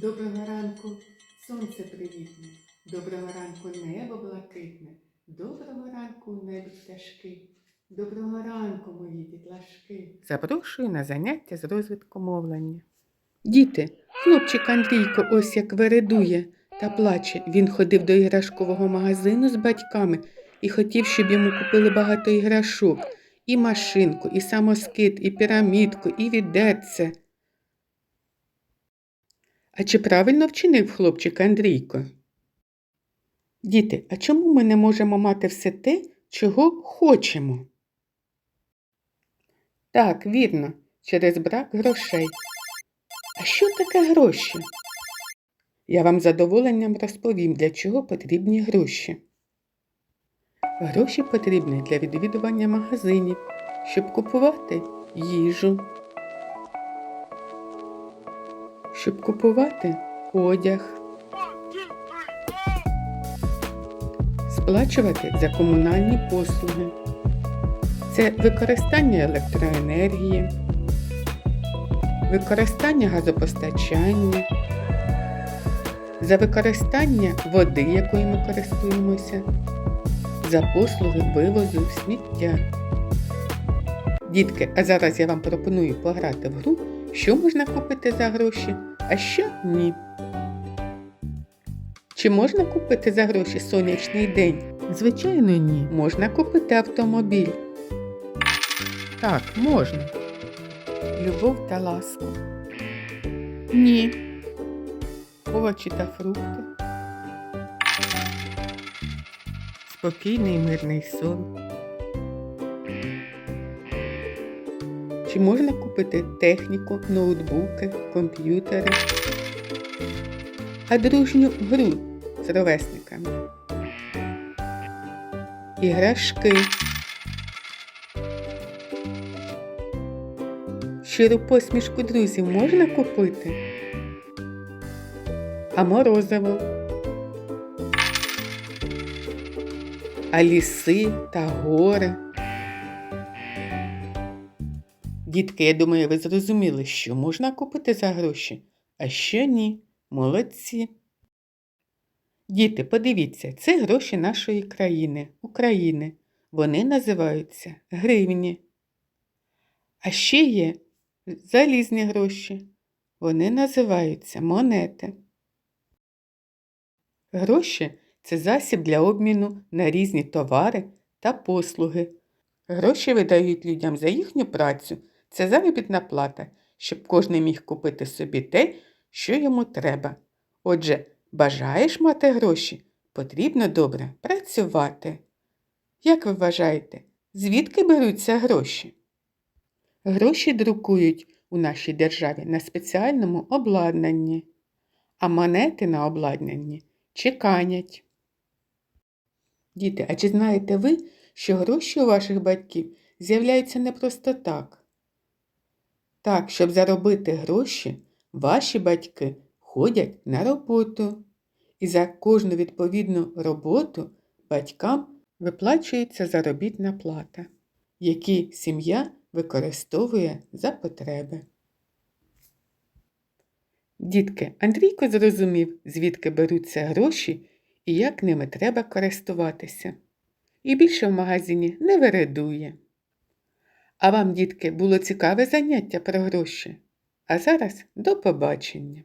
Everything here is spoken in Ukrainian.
Доброго ранку, сонце привітне, доброго ранку небо блакитне, доброго ранку небі пташки, доброго ранку, мої дітлашки. Запрошую на заняття з розвитку мовлення. Діти, хлопчик Андрійко ось як вередує та плаче. Він ходив до іграшкового магазину з батьками і хотів, щоб йому купили багато іграшок, і машинку, і самоскид, і пірамідку, і відерце. А чи правильно вчинив хлопчик Андрійко? Діти, а чому ми не можемо мати все те, чого хочемо? Так, вірно, через брак грошей. А що таке гроші? Я вам задоволенням розповім, для чого потрібні гроші. Гроші потрібні для відвідування магазинів, щоб купувати їжу, щоб купувати одяг, сплачувати за комунальні послуги. Це використання електроенергії, використання газопостачання, за використання води, якою ми користуємося, за послуги вивозу сміття. Дітки, а зараз я вам пропоную пограти в гру, що можна купити за гроші, а що ні. Чи можна купити за гроші сонячний день? Звичайно, ні. Можна купити автомобіль. Так, можна. Любов та ласку. Ні. Овочі та фрукти. Спокійний мирний сон. Чи можна купити техніку, ноутбуки, комп'ютери, а дружню гру з ровесниками? Іграшки. Щиру посмішку друзів можна купити? А морозиво? А ліси та гори? Дітки, я думаю, ви зрозуміли, що можна купити за гроші, а що ні. Молодці. Діти, подивіться, це гроші нашої країни, України. Вони називаються гривні. А ще є залізні гроші. Вони називаються монети. Гроші це засіб для обміну на різні товари та послуги. Гроші видають людям за їхню працю. Це заробітна плата, щоб кожен міг купити собі те, що йому треба. Отже, бажаєш мати гроші, потрібно добре працювати. Як ви вважаєте, звідки беруться гроші? Гроші друкують у нашій державі на спеціальному обладнанні, а монети на обладнанні чеканять. Діти, а чи знаєте ви, що гроші у ваших батьків з'являються не просто так? Так, щоб заробити гроші, ваші батьки ходять на роботу. І за кожну відповідну роботу батькам виплачується заробітна плата, які сім'я використовує за потреби. Дітки, Андрійко зрозумів, звідки беруться гроші і як ними треба користуватися. І більше в магазині не вередує. А вам, дітки, було цікаве заняття про гроші? А зараз до побачення!